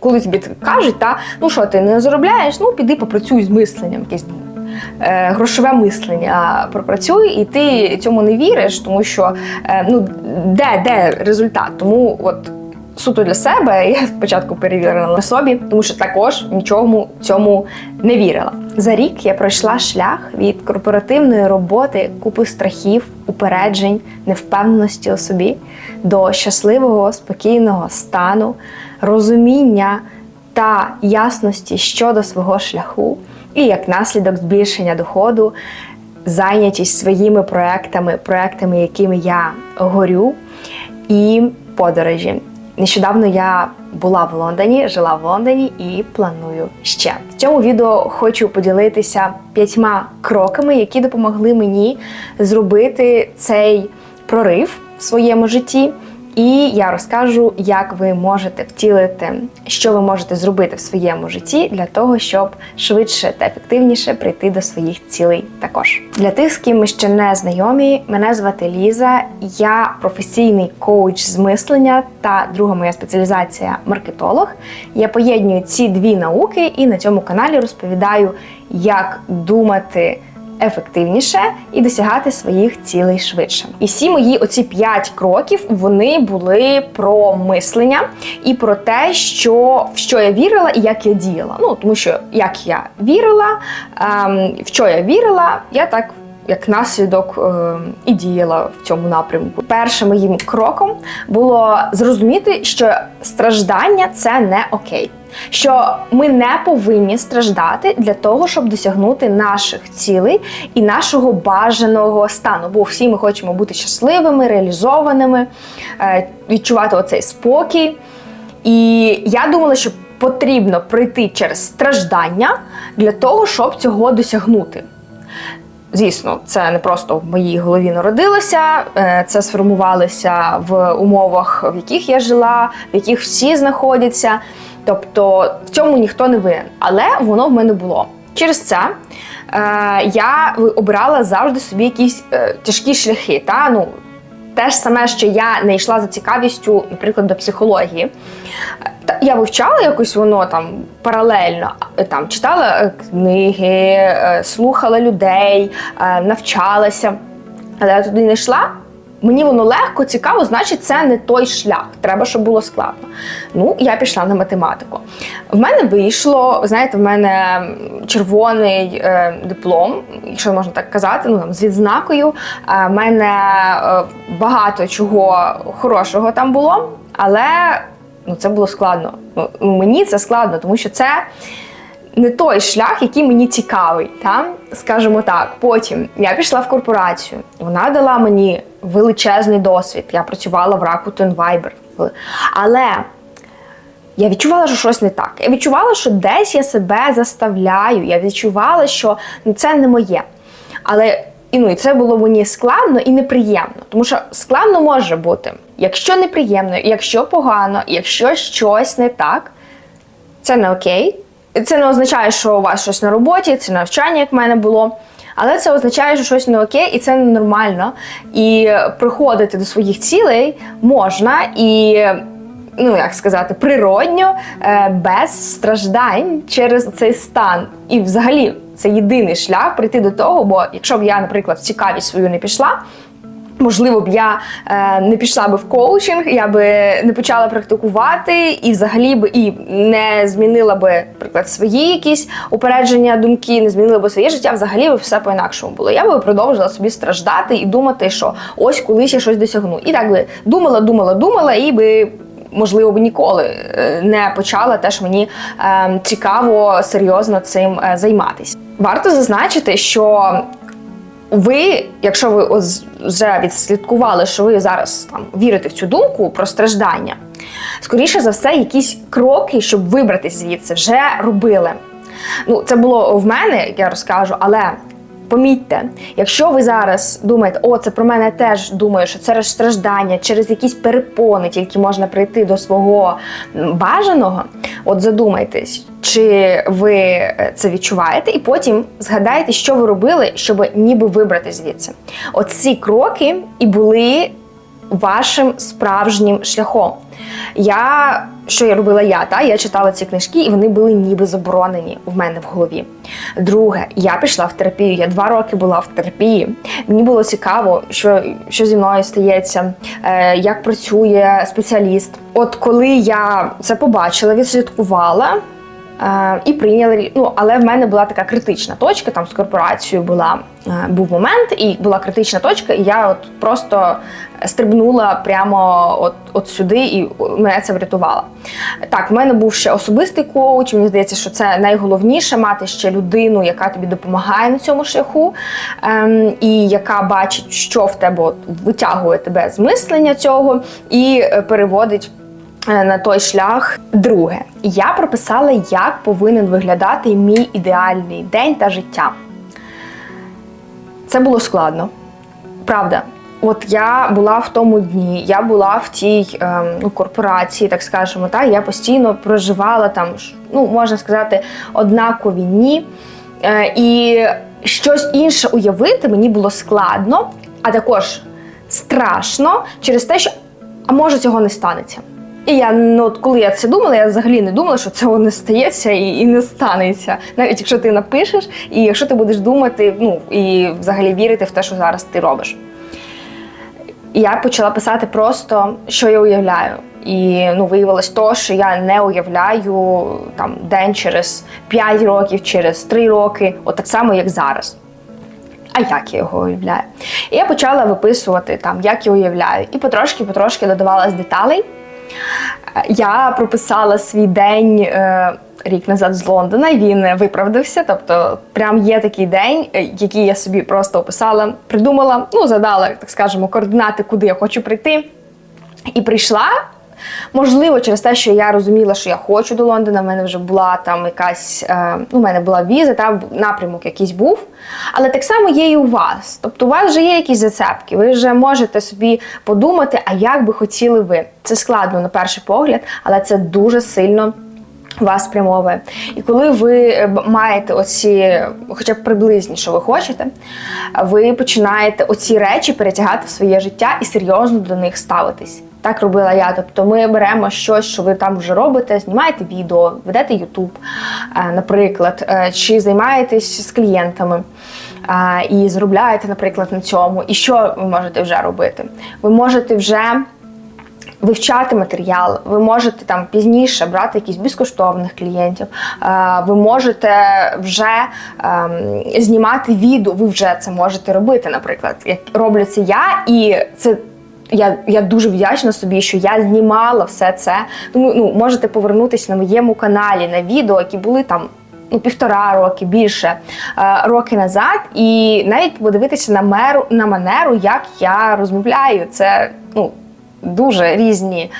Коли тобі кажуть, та ну що ти не заробляєш, ну піди попрацюй з мисленням, якесь е, грошове мислення пропрацюй, і ти цьому не віриш, тому що е, ну де, де результат? Тому от. Суто для себе я спочатку перевірила на собі, тому що також нічому цьому не вірила. За рік я пройшла шлях від корпоративної роботи, купи страхів, упереджень, невпевненості у собі до щасливого, спокійного стану, розуміння та ясності щодо свого шляху, і як наслідок збільшення доходу, зайнятість своїми проектами, проектами, якими я горю, і подорожі. Нещодавно я була в Лондоні, жила в Лондоні і планую ще. В цьому відео хочу поділитися п'ятьма кроками, які допомогли мені зробити цей прорив в своєму житті. І я розкажу, як ви можете втілити, що ви можете зробити в своєму житті для того, щоб швидше та ефективніше прийти до своїх цілей. Також для тих, з ким ми ще не знайомі, мене звати Ліза. Я професійний коуч з мислення та друга моя спеціалізація маркетолог. Я поєдную ці дві науки і на цьому каналі розповідаю, як думати ефективніше і досягати своїх цілей швидше. І всі мої оці п'ять кроків вони були про мислення і про те, що в що я вірила і як я діяла. Ну тому що як я вірила, ем, в що я вірила, я так. Як наслідок е, і діяла в цьому напрямку. Першим моїм кроком було зрозуміти, що страждання це не окей що ми не повинні страждати для того, щоб досягнути наших цілей і нашого бажаного стану. Бо всі ми хочемо бути щасливими, реалізованими, е, відчувати оцей спокій. І я думала, що потрібно пройти через страждання для того, щоб цього досягнути. Звісно, це не просто в моїй голові народилося, е, це сформувалося в умовах, в яких я жила, в яких всі знаходяться. Тобто в цьому ніхто не винен. Але воно в мене було. Через це е, я обирала завжди собі якісь е, тяжкі шляхи. Та? Ну, те ж саме, що я не йшла за цікавістю, наприклад, до психології. Та, Я вивчала якось воно там паралельно, там читала е, книги, е, слухала людей, е, навчалася. Але я туди не йшла. Мені воно легко, цікаво, значить, це не той шлях. Треба, щоб було складно. Ну, я пішла на математику. В мене вийшло, знаєте, в мене червоний е, диплом, якщо можна так казати, ну там з відзнакою. Е, в мене е, багато чого хорошого там було, але ну, це було складно. Ну, Мені це складно, тому що це не той шлях, який мені цікавий. Та? Скажімо так, потім я пішла в корпорацію. Вона дала мені величезний досвід. Я працювала в Rakuten Viber. Але я відчувала, що щось не так. Я відчувала, що десь я себе заставляю. Я відчувала, що це не моє. Але і, ну, і це було мені складно і неприємно. Тому що складно може бути, якщо неприємно, якщо погано, якщо щось не так, це не окей. Це не означає, що у вас щось на роботі, це навчання, як в мене було. Але це означає, що щось не окей, і це ненормально. І приходити до своїх цілей можна і, ну як сказати, природньо, е, без страждань через цей стан. І взагалі це єдиний шлях прийти до того, бо якщо б я, наприклад, в цікавість свою не пішла. Можливо, б я е, не пішла би в коучинг, я би не почала практикувати, і взагалі б і не змінила би, наприклад, свої якісь упередження, думки, не змінила би своє життя. Взагалі би все по-інакшому було. Я би продовжила собі страждати і думати, що ось колись я щось досягну. І так би думала, думала, думала, і би. Можливо, б ніколи е, не почала теж мені е, цікаво серйозно цим е, займатися. Варто зазначити, що ви, якщо ви вже відслідкували, що ви зараз там вірите в цю думку про страждання, скоріше за все, якісь кроки, щоб вибратися звідси, вже робили. Ну, це було в мене, як я розкажу, але Помітьте, якщо ви зараз думаєте, о, це про мене теж думаю, що це страждання, через якісь перепони тільки можна прийти до свого бажаного, от задумайтесь, чи ви е, це відчуваєте, і потім згадайте, що ви робили, щоб ніби вибрати звідси. Оці кроки і були вашим справжнім шляхом. Я що я робила я? Та я читала ці книжки, і вони були ніби заборонені в мене в голові. Друге, я пішла в терапію. Я два роки була в терапії. Мені було цікаво, що що зі мною стається, е, як працює спеціаліст. От коли я це побачила, відслідкувала. Е, і прийняли ну, але в мене була така критична точка. Там з корпорацією була е, був момент, і була критична точка, і я от просто стрибнула прямо от от сюди, і мене це врятувало. Так, в мене був ще особистий коуч. Мені здається, що це найголовніше мати ще людину, яка тобі допомагає на цьому шляху, ем, і яка бачить, що в тебе от, витягує тебе з мислення цього і е, переводить. Е, на той шлях. Друге, я прописала, як повинен виглядати мій ідеальний день та життя. Це було складно. Правда. От я була в тому дні, я була в тій е, ну, корпорації, так скажемо, та я постійно проживала там, ну можна сказати, однакові дні. Е, і щось інше уявити мені було складно, а також страшно через те, що а може цього не станеться. І я ну от коли я це думала, я взагалі не думала, що цього не стається і і не станеться. Навіть якщо ти напишеш, і якщо ти будеш думати, ну і взагалі вірити в те, що зараз ти робиш. І я почала писати просто, що я уявляю. І ну, виявилось то, що я не уявляю там день через 5 років, через 3 роки, от так само, як зараз. А як я його уявляю? І я почала виписувати, там, як я уявляю, і потрошки-потрошки додавалась деталей. Я прописала свій день е, рік назад з Лондона, і він виправдався. Тобто, прям є такий день, е, який я собі просто описала, придумала, ну, задала, так скажемо, координати, куди я хочу прийти. І прийшла. Можливо, через те, що я розуміла, що я хочу до Лондона, в мене вже була там якась, е, ну, у мене була віза, там напрямок якийсь був. Але так само є і у вас. Тобто, у вас вже є якісь зацепки, ви вже можете собі подумати, а як би хотіли ви. Це складно на перший погляд, але це дуже сильно. Вас спрямовує. І коли ви е, маєте оці, хоча б приблизні, що ви хочете, ви починаєте оці речі перетягати в своє життя і серйозно до них ставитись. Так робила я. Тобто ми беремо щось, що ви там вже робите, знімаєте відео, ведете Ютуб, е, наприклад, е, чи займаєтесь з клієнтами е, і заробляєте, наприклад, на цьому. І що ви можете вже робити? Ви можете вже. Вивчати матеріал, ви можете там пізніше брати якісь безкоштовних клієнтів, ви можете вже ем, знімати відео, ви вже це можете робити, наприклад, як роблю це я, і це я я дуже вдячна собі, що я знімала все це. Тому ну можете повернутися на моєму каналі на відео, які були там. Ну, півтора роки більше е, роки назад, і навіть подивитися на меру на манеру, як я розмовляю. Це ну дуже різні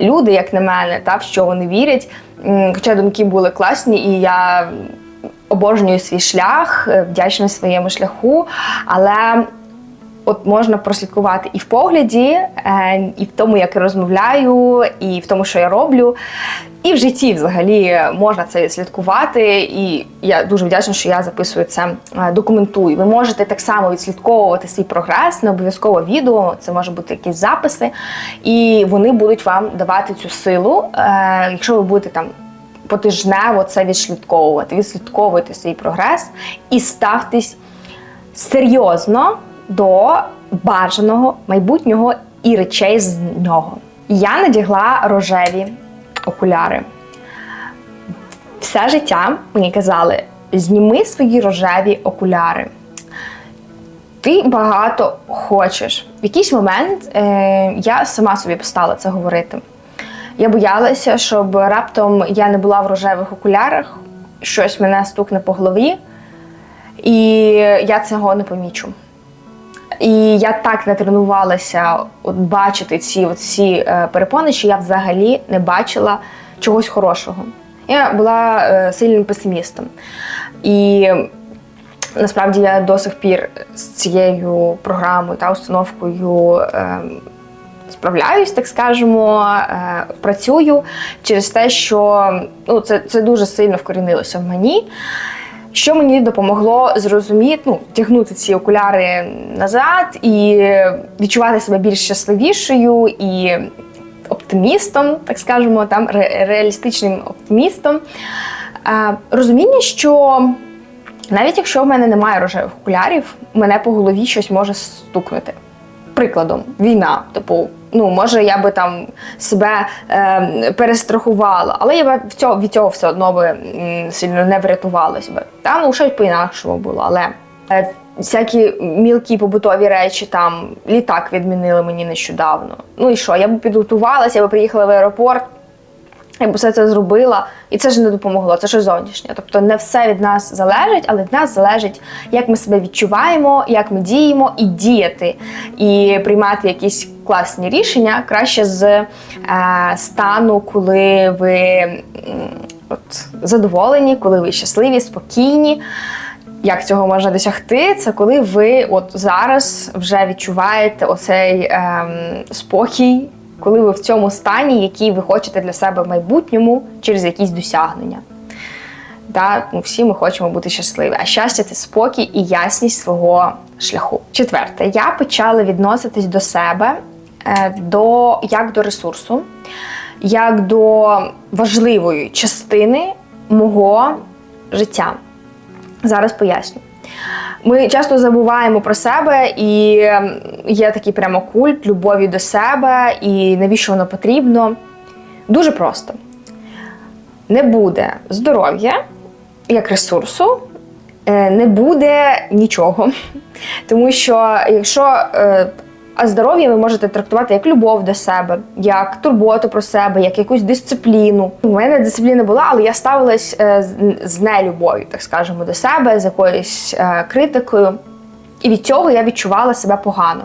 люди, як на мене, та в що вони вірять. Хоча думки були класні, і я обожнюю свій шлях, е, вдячна своєму шляху. Але от можна прослідкувати і в погляді, е, і в тому, як я розмовляю, і в тому, що я роблю. І в житті взагалі можна це слідкувати, і я дуже вдячна, що я записую це, е, документую. Ви можете так само відслідковувати свій прогрес, не обов'язково відео, це може бути якісь записи, і вони будуть вам давати цю силу, е, якщо ви будете там потижнево це відслідковувати, відслідковуйте свій прогрес і ставтесь серйозно до бажаного майбутнього і речей з нього. Я надягла рожеві окуляри. Все життя мені казали: зніми свої рожеві окуляри. Ти багато хочеш. В якийсь момент е, я сама собі постала це говорити. Я боялася, щоб раптом я не була в рожевих окулярах, щось мене стукне по голові, і я цього не помічу. І я так не тренувалася от бачити ці ці е, перепони, що я взагалі не бачила чогось хорошого. Я була е, сильним песимістом. І насправді я до сих пір з цією програмою та установкою. Е, Справляюсь, так скажемо, працюю через те, що ну, це це дуже сильно вкорінилося в мені. Що мені допомогло зрозуміти, ну, тягнути ці окуляри назад і відчувати себе більш щасливішою і оптимістом, так скажемо, там ре- реалістичним оптимістом. Е, розуміння, що навіть якщо в мене немає рожевих окулярів, мене по голові щось може стукнути. Прикладом, війна. Типу, ну може я би там себе е, перестрахувала, але я б в цього, від цього все одно би м, сильно не врятувалась би. Та ну щось по-інакшому було. Але е, всякі мілкі побутові речі, там літак відмінили мені нещодавно. Ну і що? Я б підготувалася, я б приїхала в аеропорт. Я б все це зробила, і це ж не допомогло, це ж зовнішнє. Тобто не все від нас залежить, але від нас залежить, як ми себе відчуваємо, як ми діємо, і діяти, і приймати якісь класні рішення краще з е, стану, коли ви от, задоволені, коли ви щасливі, спокійні. Як цього можна досягти? Це коли ви от зараз вже відчуваєте оцей ем, спокій, коли ви в цьому стані, який ви хочете для себе в майбутньому через якісь досягнення. Да, ну, всі ми хочемо бути щасливі. А щастя це спокій і ясність свого шляху. Четверте, я почала відноситись до себе е, до, як до ресурсу, як до важливої частини мого життя. Зараз поясню. Ми часто забуваємо про себе, і ем, є такий прямо культ любові до себе, і навіщо воно потрібно. Дуже просто. Не буде здоров'я як ресурсу, е, не буде нічого. Тому що якщо е, а здоров'я ви можете трактувати як любов до себе, як турботу про себе, як якусь дисципліну. У мене дисципліна була, але я ставилась е, з- нелюбов'ю, так скажемо, до себе, з якоюсь е, критикою. І від цього я відчувала себе погано.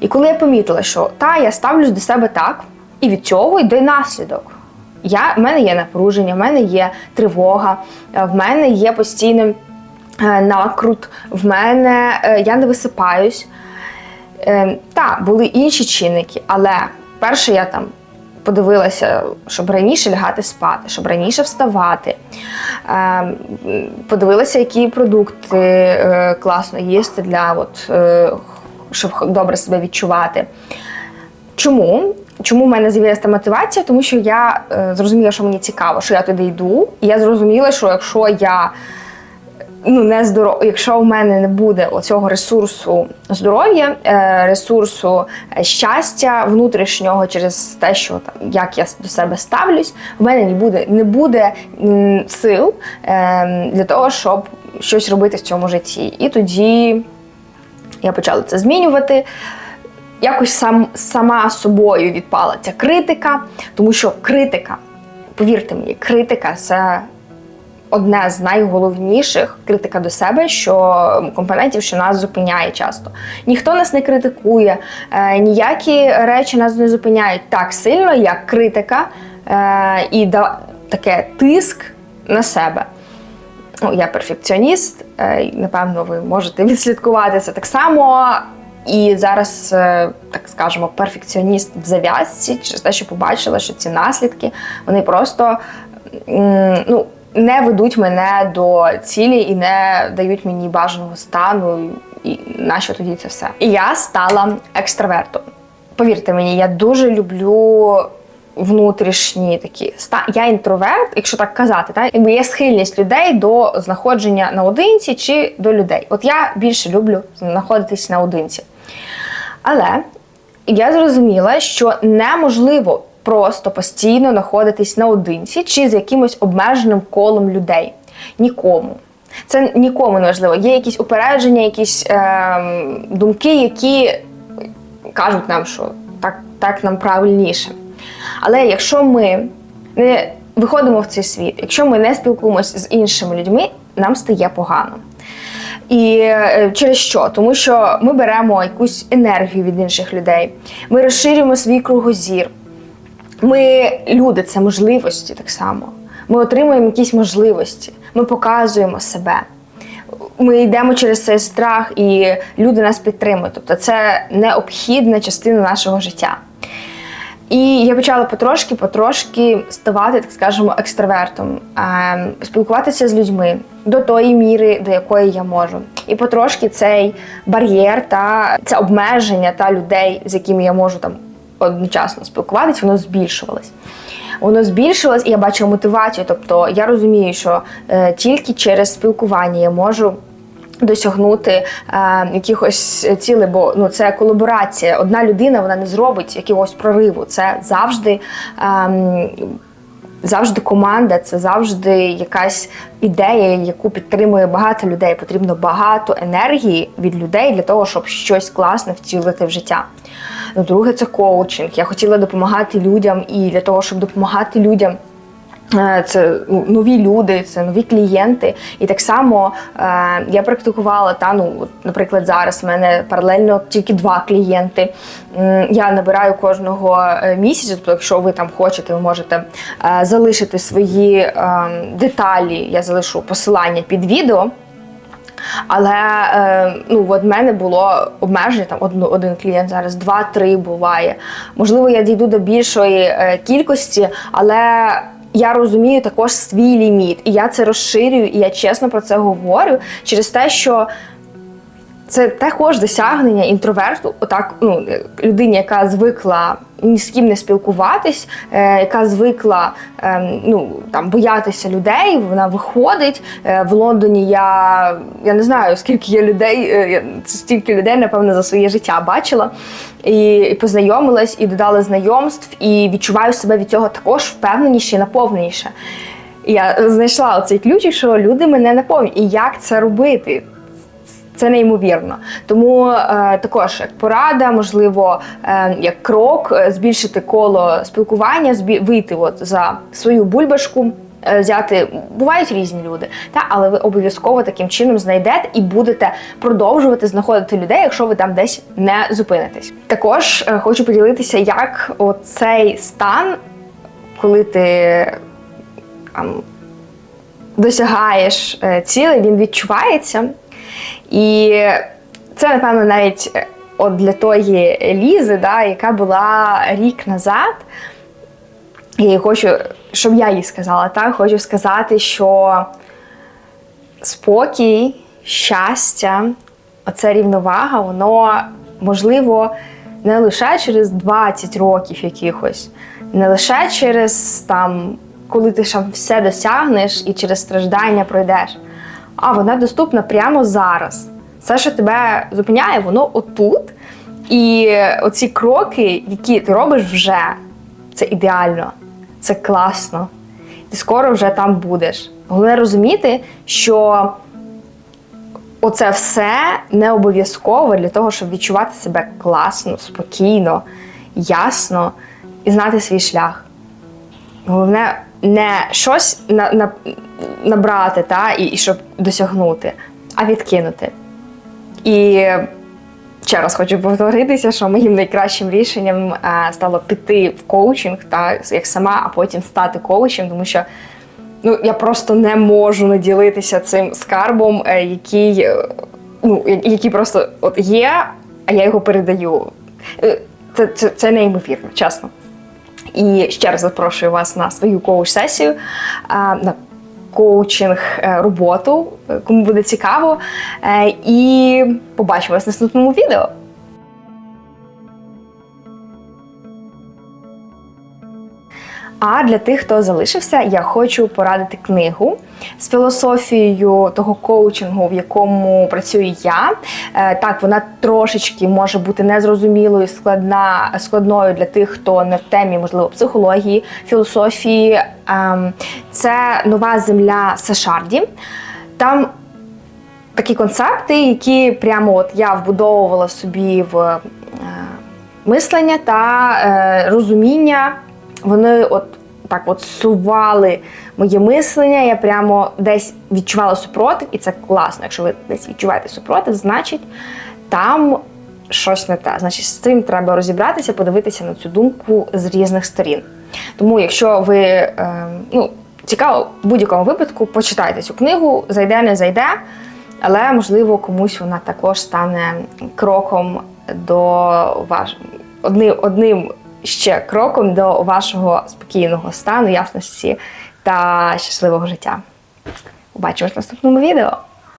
І коли я помітила, що та, я ставлюсь до себе так, і від цього йде наслідок. Я, в мене є напруження, в мене є тривога, е, в мене є постійний накрут, в мене я не висипаюсь. Е, та, були інші чинники, але перше я там подивилася, щоб раніше лягати спати, щоб раніше вставати. Е, подивилася, які продукти е, класно їсти для от, е, щоб добре себе відчувати. Чому? Чому в мене з'явилася та мотивація? Тому що я е, зрозуміла, що мені цікаво, що я туди йду. І я зрозуміла, що якщо я ну, не здоров... якщо в мене не буде оцього ресурсу здоров'я, е, ресурсу е, щастя внутрішнього через те, що там як я до себе ставлюсь, в мене не буде, не буде сил е, для того, щоб щось робити в цьому житті. І тоді я почала це змінювати. Якось сам, сама собою відпала ця критика, тому що критика, повірте мені, критика це одне з найголовніших критика до себе, що компонентів, що нас зупиняє часто. Ніхто нас не критикує, е, ніякі речі нас не зупиняють так сильно, як критика е, і да, таке тиск на себе. Ну, я перфекціоніст, е, напевно, ви можете відслідкувати це так само. І зараз, е, так скажемо, перфекціоніст в зав'язці через те, що побачила, що ці наслідки вони просто ну, не ведуть мене до цілі і не дають мені бажаного стану. І нащо тоді це все? І я стала екстравертом. Повірте мені, я дуже люблю внутрішні такі ста. Я інтроверт, якщо так казати, так? якби є схильність людей до знаходження наодинці чи до людей. От я більше люблю знаходитись наодинці. Але я зрозуміла, що неможливо просто постійно знаходитись наодинці чи з якимось обмеженим колом людей. Нікому. Це нікому не важливо. Є якісь упередження, якісь ем, думки, які кажуть нам, що так, так нам правильніше. Але якщо ми не виходимо в цей світ, якщо ми не спілкуємося з іншими людьми, нам стає погано. І е, через що? Тому що ми беремо якусь енергію від інших людей, ми розширюємо свій кругозір. Ми люди, це можливості так само. Ми отримуємо якісь можливості, ми показуємо себе. Ми йдемо через цей страх, і люди нас підтримують. Тобто це необхідна частина нашого життя. І я почала потрошки, потрошки ставати, так скажемо, екстравертом, ем, спілкуватися з людьми до тої міри, до якої я можу. І потрошки цей бар'єр та це обмеження та людей, з якими я можу там одночасно спілкуватись, воно збільшувалось. Воно збільшилось, і я бачила мотивацію. Тобто я розумію, що е, тільки через спілкування я можу досягнути е, якихось цілей, бо ну це колаборація. Одна людина вона не зробить якогось прориву. Це завжди. ем, Завжди команда, це завжди якась ідея, яку підтримує багато людей. Потрібно багато енергії від людей для того, щоб щось класне втілити в життя. Друге, це коучинг. Я хотіла допомагати людям, і для того, щоб допомагати людям. Е, Це ну, нові люди, це нові клієнти. І так само е, я практикувала та ну, наприклад, зараз в мене паралельно тільки два клієнти. Я набираю кожного е, місяця. Тобто, якщо ви там хочете, ви можете е, залишити свої е, деталі. Я залишу посилання під відео. Але е, ну, от в мене було обмеження там одну, один клієнт зараз, два-три буває. Можливо, я дійду до більшої кількості, але я розумію також свій ліміт. І я це розширюю, і я чесно про це говорю через те, що це також досягнення інтроверту, отак, ну, людині, яка звикла ні з ким не спілкуватись, е, яка звикла е, ну, там, боятися людей, вона виходить. Е, в Лондоні я, я не знаю, скільки я людей, е, стільки людей, напевно, за своє життя бачила. І, і познайомилась, і додала знайомств, і відчуваю себе від цього також впевненіше і наповненіше. Я знайшла оцей ключик, що люди мене наповнюють. І як це робити? Це неймовірно. Тому е, також як порада, можливо, е, як крок, е, збільшити коло спілкування, збі... вийти от за свою бульбашку. е, Взяти бувають різні люди, та але ви обов'язково таким чином знайдете і будете продовжувати знаходити людей, якщо ви там десь не зупинитесь. Також е, хочу поділитися, як оцей стан, коли ти там, досягаєш цілей, він відчувається. І це, напевно, навіть е, от для тої Лізи, да, яка була рік назад. І хочу, щоб я їй сказала, так, хочу сказати, що спокій, щастя, оця рівновага, воно можливо не лише через 20 років якихось, не лише через там, коли ти все досягнеш і через страждання пройдеш, а вона доступна прямо зараз. Все, що тебе зупиняє, воно отут. І оці кроки, які ти робиш вже, це ідеально, це класно. Ти скоро вже там будеш. Головне розуміти, що оце все не обов'язково для того, щоб відчувати себе класно, спокійно, ясно і знати свій шлях. Головне не щось на, на, набрати, та, і, і щоб досягнути, а відкинути. І ще раз хочу повторитися, що моїм найкращим рішенням е, стало піти в коучинг, та, як сама, а потім стати коучем, тому що ну, я просто не можу наділитися цим скарбом, е, який, е, ну, який просто от є, а я його передаю. Це, це, це неймовірно, чесно. І ще раз запрошую вас на свою коуч-сесію, на коучинг е, роботу, е, кому буде цікаво. Е, І побачимось в наступному відео. А для тих, хто залишився, я хочу порадити книгу з філософією того коучингу, в якому працюю я. Е, Так, вона трошечки може бути незрозумілою, складна, складною для тих, хто не в темі, можливо, психології, філософії. Ем, Це нова земля Сашарді. Там такі концепти, які прямо от я вбудовувала собі в е, мислення та е, розуміння. Вони от так от сували моє мислення. Я прямо десь відчувала супротив, і це класно. Якщо ви десь відчуваєте супротив, значить там щось не те. Значить, з цим треба розібратися, подивитися на цю думку з різних сторін. Тому, якщо ви е, ну, цікаво, в будь-якому випадку почитайте цю книгу, зайде, не зайде, але можливо комусь вона також стане кроком до ваш одним, одним ще кроком до вашого спокійного стану, ясності та щасливого життя. Побачимось в наступному відео.